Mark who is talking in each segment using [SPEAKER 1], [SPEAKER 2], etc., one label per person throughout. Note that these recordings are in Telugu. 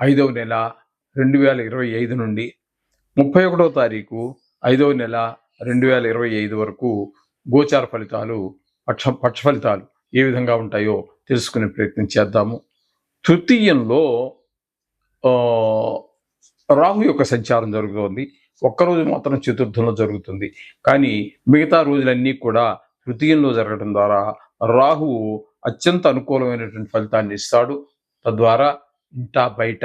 [SPEAKER 1] ఐదవ నెల రెండు వేల ఇరవై ఐదు నుండి ముప్పై ఒకటో తారీఖు ఐదవ నెల రెండు వేల ఇరవై ఐదు వరకు గోచార ఫలితాలు పక్ష పక్ష ఫలితాలు ఏ విధంగా ఉంటాయో తెలుసుకునే ప్రయత్నం చేద్దాము. తృతీయంలో రాహు యొక్క సంచారం జరుగుతోంది. ఒక్కరోజు మాత్రం చతుర్థంలో జరుగుతుంది. కానీ మిగతా రోజులన్నీ కూడా తృతీయంలో జరగడం ద్వారా రాహువు అత్యంత అనుకూలమైనటువంటి ఫలితాన్ని ఇస్తాడు. తద్వారా ఇంట బయట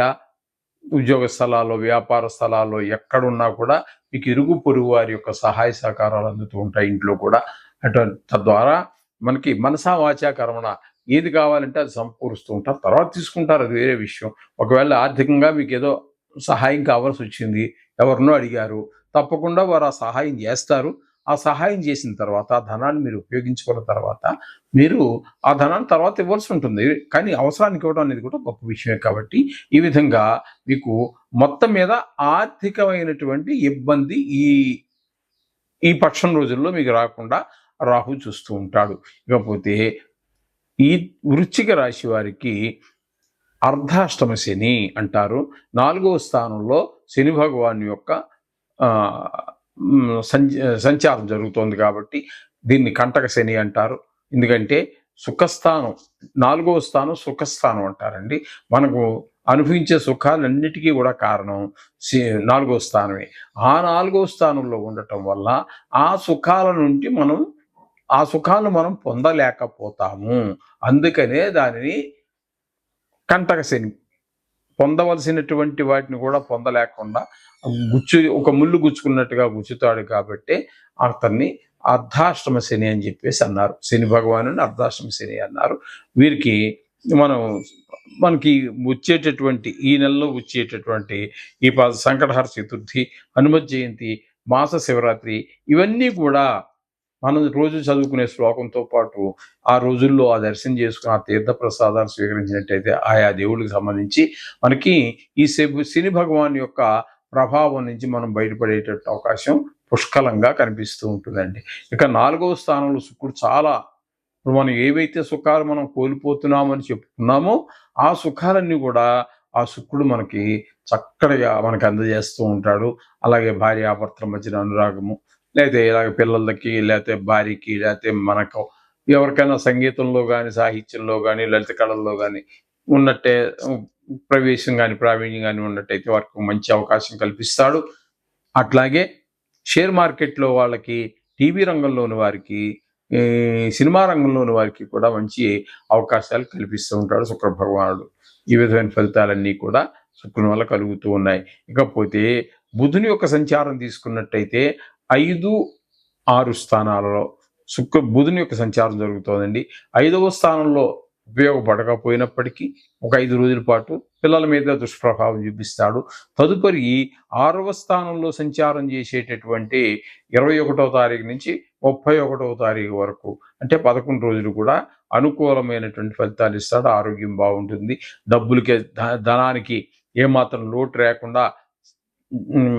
[SPEAKER 1] ఉద్యోగ స్థలాల్లో వ్యాపార స్థలాల్లో ఎక్కడున్నా కూడా మీకు ఇరుగు పొరుగు వారి యొక్క సహాయ సహకారాలు అందుతూ ఉంటాయి ఇంట్లో కూడా. అటు తద్వారా మనకి మనసా వాచా కర్మణ ఏది కావాలంటే అది సమకూరుస్తూ ఉంటారు. తర్వాత తీసుకుంటారు అది వేరే విషయం. ఒకవేళ ఆర్థికంగా మీకు ఏదో సహాయం కావాల్సి వచ్చింది ఎవరినో అడిగారు తప్పకుండా వారు ఆ సహాయం చేస్తారు. ఆ సహాయం చేసిన తర్వాత ఆ ధనాన్ని మీరు ఉపయోగించుకున్న తర్వాత మీరు ఆ ధనాన్ని తర్వాత ఇవ్వాల్సి ఉంటుంది. కానీ అవసరానికి ఇవ్వడం అనేది కూడా గొప్ప విషయమే కాబట్టి ఈ విధంగా మీకు మొత్తం మీద ఆర్థికమైనటువంటి ఇబ్బంది ఈ ఈ పక్షం రోజుల్లో మీకు రాకుండా రాహు చూస్తూ ఉంటాడు. ఇకపోతే ఈ వృశ్చిక రాశి వారికి అర్ధాష్టమ శని అంటారు. నాలుగవ స్థానంలో శని భగవాన్ యొక్క సంచారం జరుగుతోంది కాబట్టి దీన్ని కంటక శని అంటారు. ఎందుకంటే సుఖస్థానం నాలుగవ స్థానం సుఖస్థానం అంటారండి. మనకు అనుభవించే సుఖాలన్నిటికీ కూడా కారణం నాలుగో స్థానమే. ఆ నాలుగో స్థానంలో ఉండటం వల్ల ఆ సుఖాల నుండి మనం ఆ సుఖాలను మనం పొందలేకపోతాము. అందుకనే దానిని కంటక శని పొందవలసినటువంటి వాటిని కూడా పొందలేకుండా గుచ్చు ఒక ముళ్ళు గుచ్చుకున్నట్టుగా గుచ్చుతాడు కాబట్టి అతన్ని అర్ధాష్టమ శని అని చెప్పేసి అన్నారు. శని భగవాను అర్ధాష్టమ శని అన్నారు. వీరికి మనం మనకి వచ్చేటటువంటి ఈ నెలలో వచ్చేటటువంటి ఈ ప- సంకటహర చతుర్థి హనుమత్ జయంతి మాస శివరాత్రి ఇవన్నీ కూడా మనం రోజు చదువుకునే శ్లోకంతో పాటు ఆ రోజుల్లో ఆ దర్శనం చేసుకుని ఆ తీర్థ ప్రసాదాన్ని స్వీకరించినట్టయితే ఆయా దేవుడికి సంబంధించి మనకి ఈ శని శని భగవాన్ యొక్క ప్రభావం నుంచి మనం బయటపడేటట్టు అవకాశం పుష్కలంగా కనిపిస్తూ ఉంటుందండి. ఇక నాలుగవ స్థానంలో శుక్రుడు చాలా ఇప్పుడు మనం ఏవైతే సుఖాలు మనం కోల్పోతున్నామని చెప్పుకున్నామో ఆ సుఖాలన్నీ కూడా ఆ శుక్రుడు మనకి చక్కగా మనకి అందజేస్తూ ఉంటాడు. అలాగే భార్యాభర్తల మధ్యన అనురాగము లేకపోతే ఇలాగ పిల్లలకి లేకపోతే భార్యకి లేకపోతే మనకు ఎవరికైనా సంగీతంలో కానీ సాహిత్యంలో కానీ లలిత కళల్లో కానీ ఉన్నట్టే ప్రవేశం కానీ ప్రావీణ్యం కానీ ఉన్నట్టయితే వారికి మంచి అవకాశం కల్పిస్తాడు. అట్లాగే షేర్ మార్కెట్లో వాళ్ళకి టీవీ రంగంలోని వారికి ఈ సినిమా రంగంలోని వారికి కూడా మంచి అవకాశాలు కల్పిస్తూ ఉంటాడు శుక్ర భగవానుడు ఈ విధమైన ఫలితాలన్నీ కూడా శుక్రుని వల్ల కలుగుతూ ఉన్నాయి. ఇకపోతే బుధుని యొక్క సంచారం తీసుకున్నట్టయితే ఐదు ఆరు స్థానాలలో శుక్ర బుధుని యొక్క సంచారం జరుగుతోందండి. ఐదవ స్థానంలో ఉపయోగపడకపోయినప్పటికీ ఒక ఐదు రోజుల పాటు పిల్లల మీద దుష్ప్రభావం చూపిస్తాడు. తదుపరి ఆరవ స్థానంలో సంచారం చేసేటటువంటి ఇరవై ఒకటవ తారీఖు నుంచి ముప్పై ఒకటవ తారీఖు వరకు అంటే పదకొండు రోజులు కూడా అనుకూలమైనటువంటి ఫలితాలు ఇస్తాడు. ఆరోగ్యం బాగుంటుంది. డబ్బులకి ధ- ధనానికి ఏమాత్రం లోటు లేకుండా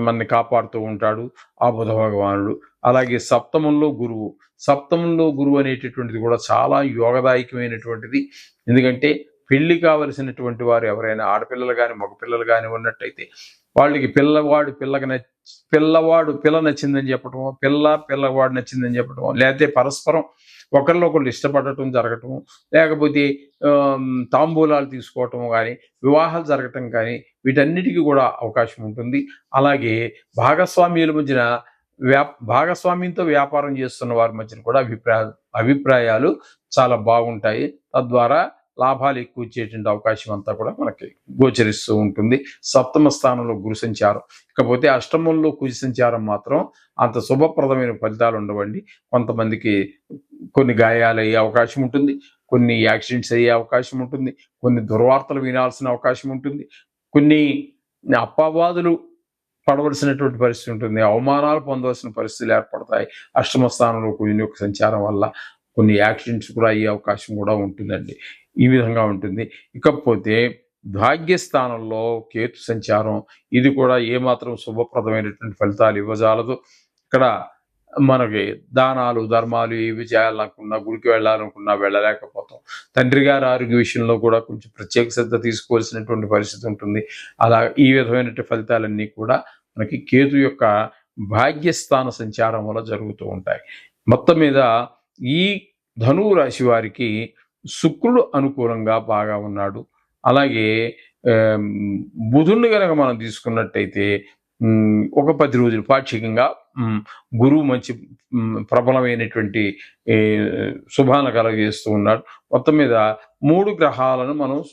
[SPEAKER 1] మనని కాపాడుతూ ఉంటాడు ఆ బుధ భగవానుడు. అలాగే సప్తమంలో గురువు. సప్తమంలో గురువు అనేటటువంటిది కూడా చాలా యోగదాయకమైనటువంటిది. ఎందుకంటే పెళ్ళి కావలసినటువంటి వారు ఎవరైనా ఆడపిల్లలు కానీ మగపిల్లలు కానీ ఉన్నట్టయితే వాళ్ళకి పిల్లవాడు పిల్లకి నచ్చ పిల్లవాడు పిల్ల నచ్చిందని చెప్పటం పిల్ల పిల్లవాడు నచ్చిందని చెప్పటం లేకపోతే పరస్పరం ఒకరినొకరు ఇష్టపడటం జరగటం లేకపోతే తాంబూలాలు తీసుకోవటం కానీ వివాహాలు జరగటం కానీ వీటన్నిటికీ కూడా అవకాశం ఉంటుంది. అలాగే భాగస్వామ్యుల మధ్యన వ్యా భాగస్వామ్యంతో వ్యాపారం చేస్తున్న వారి మధ్యన కూడా అభిప్రాయ అభిప్రాయాలు చాలా బాగుంటాయి. తద్వారా లాభాలు ఎక్కువ ఇచ్చేటువంటి అవకాశం అంతా కూడా మనకి గోచరిస్తూ ఉంటుంది. సప్తమ స్థానంలో గురు సంచారం. ఇకపోతే అష్టమంలో కుజ సంచారం మాత్రం అంత శుభప్రదమైన ఫలితాలు ఉండవండి. కొంతమందికి కొన్ని గాయాలు అయ్యే అవకాశం ఉంటుంది. కొన్ని యాక్సిడెంట్స్ అయ్యే అవకాశం ఉంటుంది. కొన్ని దుర్వార్తలు వినాల్సిన అవకాశం ఉంటుంది. కొన్ని అప్పవాదులు పడవలసినటువంటి పరిస్థితి ఉంటుంది. అవమానాలు పొందవలసిన పరిస్థితులు ఏర్పడతాయి. అష్టమ స్థానంలో కుజుని యొక్క సంచారం వల్ల కొన్ని యాక్సిడెంట్స్ కూడా అయ్యే అవకాశం కూడా ఉంటుందండి. ఈ విధంగా ఉంటుంది. ఇకపోతే భాగ్యస్థానంలో కేతు సంచారం ఇది కూడా ఏమాత్రం శుభప్రదమైనటువంటి ఫలితాలు ఇవ్వజాలదు. ఇక్కడ మనకి దానాలు ధర్మాలు ఏవి చేయాలనుకున్నా గుడికి వెళ్ళాలనుకున్నా వెళ్ళలేకపోతాం. తండ్రి గారి ఆరోగ్య విషయంలో కూడా కొంచెం ప్రత్యేక శ్రద్ధ తీసుకోవాల్సినటువంటి పరిస్థితి ఉంటుంది. అలా ఈ విధమైనటువంటి ఫలితాలన్నీ కూడా మనకి కేతు యొక్క భాగ్యస్థాన సంచారం వల్ల జరుగుతూ ఉంటాయి. మొత్తం మీద ఈ ధనువు రాశి వారికి శుక్రుడు అనుకూలంగా బాగా ఉన్నాడు. అలాగే బుధుణ్ణి కనుక మనం తీసుకున్నట్టయితే ఒక పది రోజులు పాక్షికంగా గురువు మంచి ప్రబలమైనటువంటి శుభాన కలగజేస్తూ ఉన్నాడు. మొత్తం మీద మూడు గ్రహాలను మనం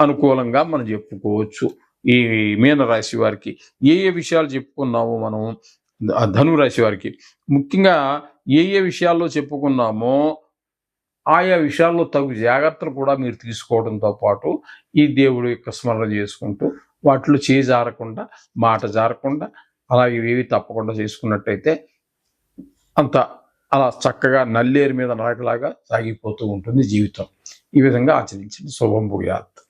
[SPEAKER 1] అనుకూలంగా మనం చెప్పుకోవచ్చు. ఈ మీనరాశి వారికి ఏ ఏ విషయాలు చెప్పుకున్నామో మనం ధనురాశి వారికి. ముఖ్యంగా ఏ ఏ విషయాల్లో చెప్పుకున్నామో ఆయా విషయాల్లో తగు జాగ్రత్తలు కూడా మీరు తీసుకోవడంతో పాటు ఈ దేవుడి యొక్క స్మరణ చేసుకుంటూ వాటిలో చేయి జారకుండా మాట జారకుండా అలాగే ఇవేవి తప్పకుండా చేసుకున్నట్టయితే అంత అలా చక్కగా నల్లేరు మీద నడకలాగా సాగిపోతూ ఉంటుంది జీవితం. ఈ విధంగా ఆచరించండి. శుభం భూయాత్.